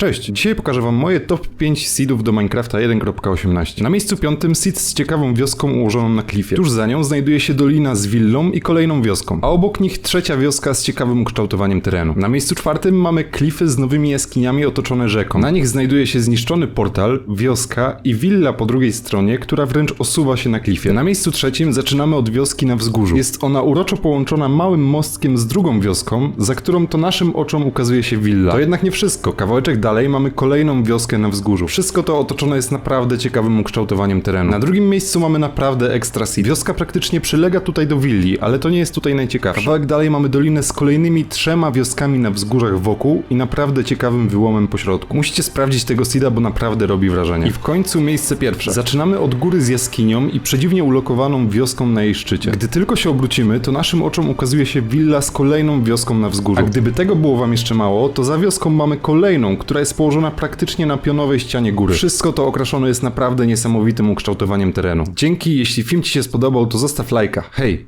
Cześć, dzisiaj pokażę wam moje top 5 seedów do Minecrafta 1.18. Na miejscu piątym seed z ciekawą wioską ułożoną na klifie. Tuż za nią znajduje się dolina z willą i kolejną wioską, a obok nich trzecia wioska z ciekawym ukształtowaniem terenu. Na miejscu czwartym mamy klify z nowymi jaskiniami otoczone rzeką. Na nich znajduje się zniszczony portal, wioska i willa po drugiej stronie, która wręcz osuwa się na klifie. Na miejscu trzecim zaczynamy od wioski na wzgórzu. Jest ona uroczo połączona małym mostkiem z drugą wioską, za którą to naszym oczom ukazuje się willa. To jednak nie wszystko. Kawałeczek dalej mamy kolejną wioskę na wzgórzu. Wszystko to otoczone jest naprawdę ciekawym ukształtowaniem terenu. Na drugim miejscu mamy naprawdę extra seed. Wioska praktycznie przylega tutaj do willi, ale to nie jest tutaj najciekawsze. Kawałek dalej mamy dolinę z kolejnymi trzema wioskami na wzgórzach wokół i naprawdę ciekawym wyłomem po środku. Musicie sprawdzić tego seeda, bo naprawdę robi wrażenie. I w końcu miejsce pierwsze. Zaczynamy od góry z jaskinią i przedziwnie ulokowaną wioską na jej szczycie. Gdy tylko się obrócimy, to naszym oczom ukazuje się willa z kolejną wioską na wzgórzu. A gdyby tego było wam jeszcze mało, to za wioską mamy kolejną, która jest położona praktycznie na pionowej ścianie góry. Wszystko to okraszone jest naprawdę niesamowitym ukształtowaniem terenu. Dzięki, jeśli film ci się spodobał, to zostaw lajka. Hej!